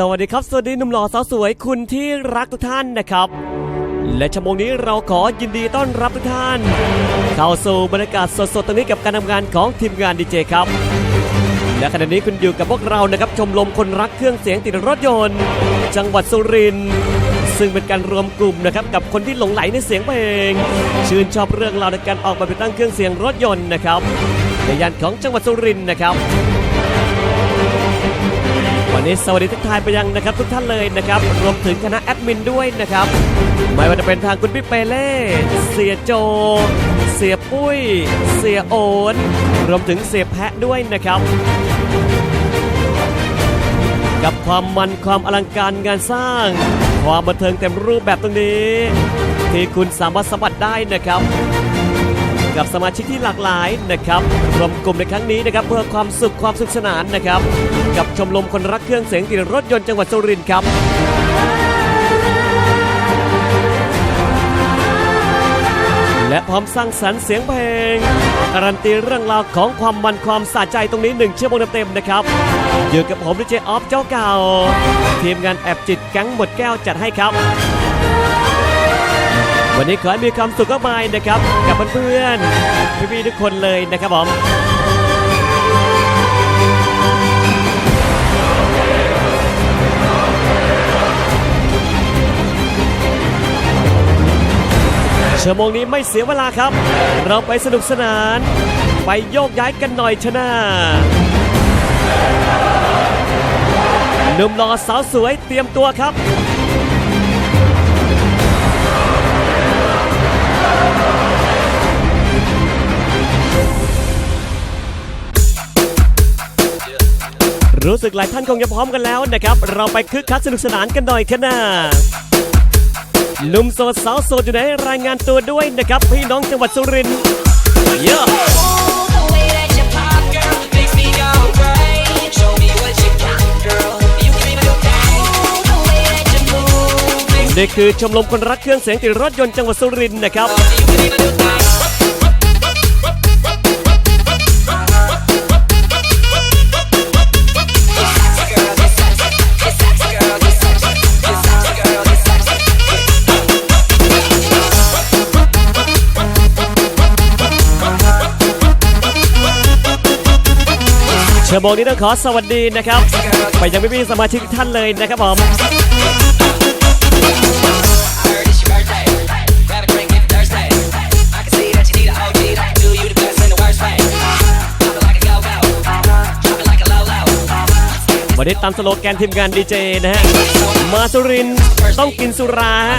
สวัสดีครับ สวัสดีหนุ่มหล่อสาวสวยคุณที่รักทุกท่านนะครับ และชั่วโมงนี้เราขอยินดีต้อนรับทุกท่าน เข้าสู่บรรยากาศสดๆตรงนี้กับการทำงานของทีมงานดีเจครับ และขณะนี้คุณอยู่กับพวกเรานะครับชมรมคนรักเครื่องเสียงติดรถยนต์ จังหวัดสุรินทร์ซึ่งเป็นการรวมกลุ่มนะครับกับคนที่หลงไหลในเสียงเพลงชื่นชอบเรื่องราวในการออกแบบติดตั้งเครื่องเสียงรถยนต์นะครับในย่านของจังหวัดสุรินทร์นะครับ นี้สวัสดีทุกทายไปยังนะครับทุกท่านเลยนะครับ รวมถึงคณะแอดมินด้วยนะครับ ไม่ว่าจะเป็นทางคุณพี่เปเล่เสียโจ เสียปุ้ย เสียโอนรวมถึงเสียแพะด้วยนะครับ กับความมันความอลังการงานสร้าง ความบันเทิงเต็มรูปแบบตรงนี้ ที่คุณสามารถสัมผัสได้นะครับกับสมาชิกที่หลากหลายนะครับรวมกลุ่มในครั้งนี้นะครับเพื่อความสุขความสุขสนานนะครับ กับชมรมคนรักเครื่องเสียงติดรถยนต์จังหวัดสุรินทร์ครับ และพร้อมสร้างสรรค์เสียงเพลงการันตีเรื่องราวของความมันความสะใจตรงนี้หนึ่งชั่วโมงเต็มๆนะครับอยู่กับผมดีเจออฟเจ้าเก่า ทีมงานแอบจิตแก๊งหมดแก้วจัดให้ครับวันนี้ขอให้มีความสุขมากๆนะครับ กับเพื่อนๆพี่ๆทุกคนเลยนะครับผม ชั่วโมงนี้ไม่เสียเวลาครับ เราไปสนุกสนาน ไปโยกย้ายกันหน่อยชนะหนุ่มหล่อสาวสวยเตรียมตัวครับรู้สึกหลายท่านคงจะพร้อมกันแล้วนะครับ เราไปคึกคักสนุกสนานกันหน่อยค่ะนะ ลุ้มโซดสาวโซดอยู่ไหนรายงานตัวด้วยนะครับ พี่น้องจังหวัดสุรินทร์เยอะนี่คือชมรมคนรักเครื่องเสียงติดรถยนต์จังหวัดสุรินทร์นะครับ ชั่วโมงนี้ต้องขอสวัสดีนะครับ ไปยังพี่ๆสมาชิกท่านเลยนะครับผมวันนี้ตามสโลแกนทีมงานดีเจนะฮะ มาสุรินต้องกินสุราฮะ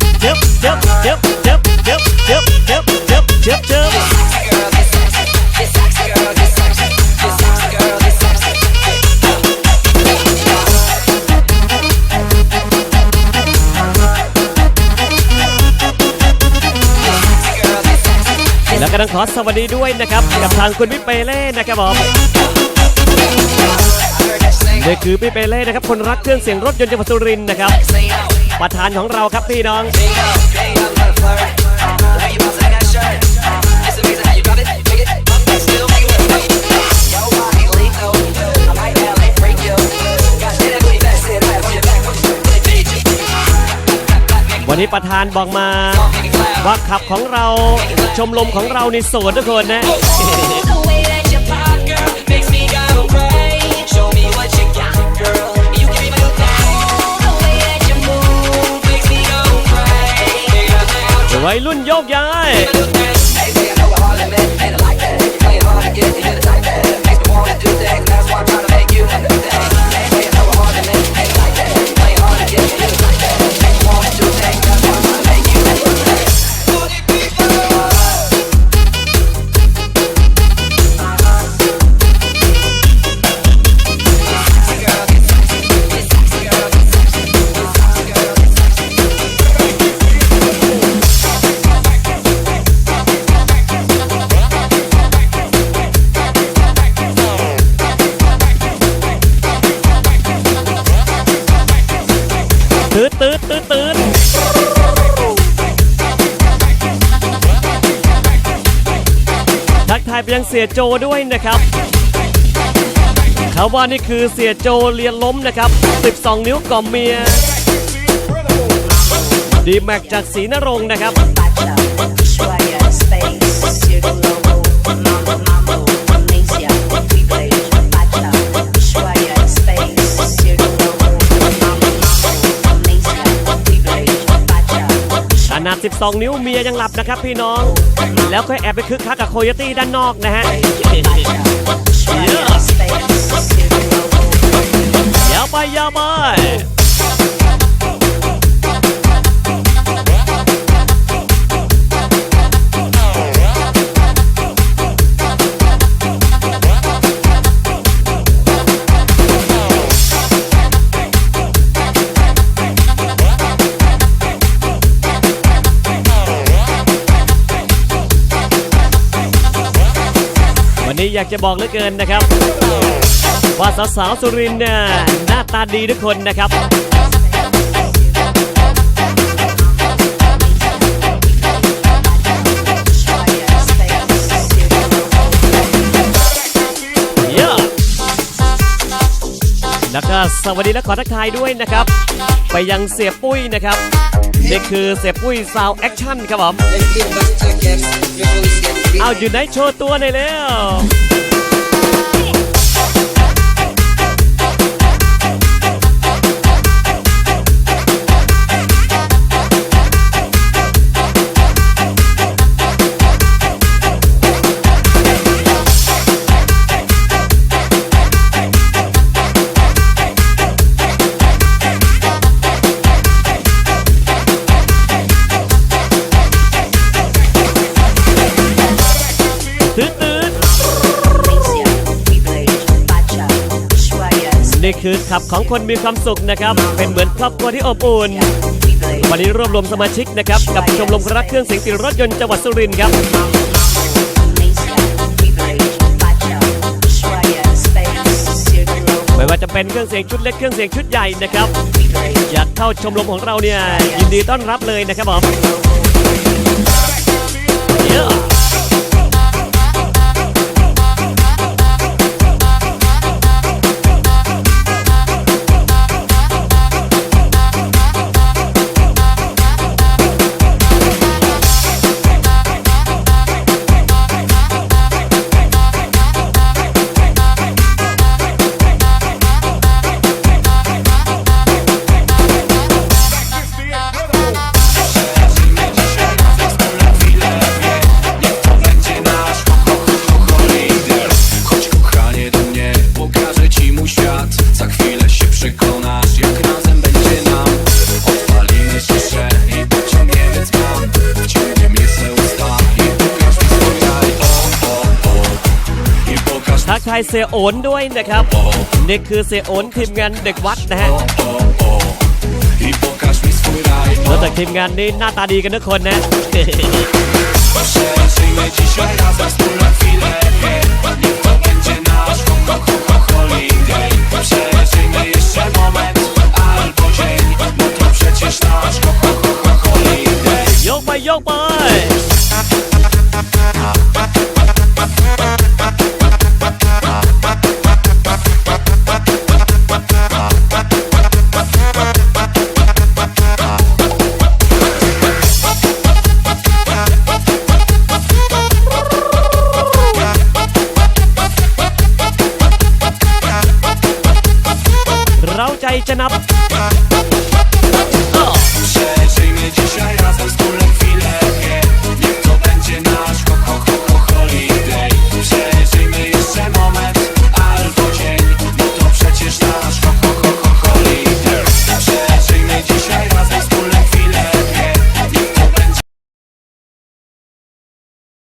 ต้องขอสวัสดีด้วยนะครับ กับทางคุณพี่เปเล่นะครับผมนี่คือพี่เปเล่นะครับคนรักเครื่องเสียงรถยนต์จังหวัดสุรินทร์นะครับ ประธานของเราครับพี่น้องวันนี้ประธานบอกมา ว่าขับของเราชมลมของเราในโสดทุกคนนะ วัยรุ่นโยกย้าย ยังเสียโจด้วยนะครับเขาว่านี่คือเสียโจเรียนล้มนะครับ 12 นิ้วก่อมเมีย ดีแม็กจากศรีนรงค์นะครับ นาด 12 นิ้วเมียยังหลับนะครับพี่น้อง แล้วก็แอบไปคึกคักกับโคโยตี้ด้านนอกนะฮะ เดี๋ยาวไปยาวไป อยากจะบอกเหลือเกินนะครับว่าสาวๆสุรินเนี่ยหน้าตาดีทุกคนนะครับ Ushuaia, Space, Circle Logo. เยอะแล้วก็สวัสดีและขอทักทายด้วยนะครับ ไปยังเสียปุ้ยนะครับนี่คือเสียปุ้ยซาวแอคชั่นครับผม เอาอยู่ไหนโชว์ตัวหน่อยแล้ว นี่คือขับของคนมีความสุขนะครับ เป็นเหมือนครอบครัวที่อบอุ่น วันนี้รวบรวมสมาชิกนะครับ กับชมรมรักเครื่องเสียงติดรถยนต์จังหวัดสุรินทร์ครับไม่ว่าจะเป็นเครื่องเสียงชุดเล็กเครื่องเสียงชุดใหญ่นะครับ อยากเข้าชมรมของเราเนี่ยยินดีต้อนรับเลยนะครับผม ทักทายเสียโอนด้วยนะครับนี่คือเสียโอนทีมงานเด็กวัดนะฮะแล้วแต่ทีมงานนี้หน้าตาดีกันทุกคนนะ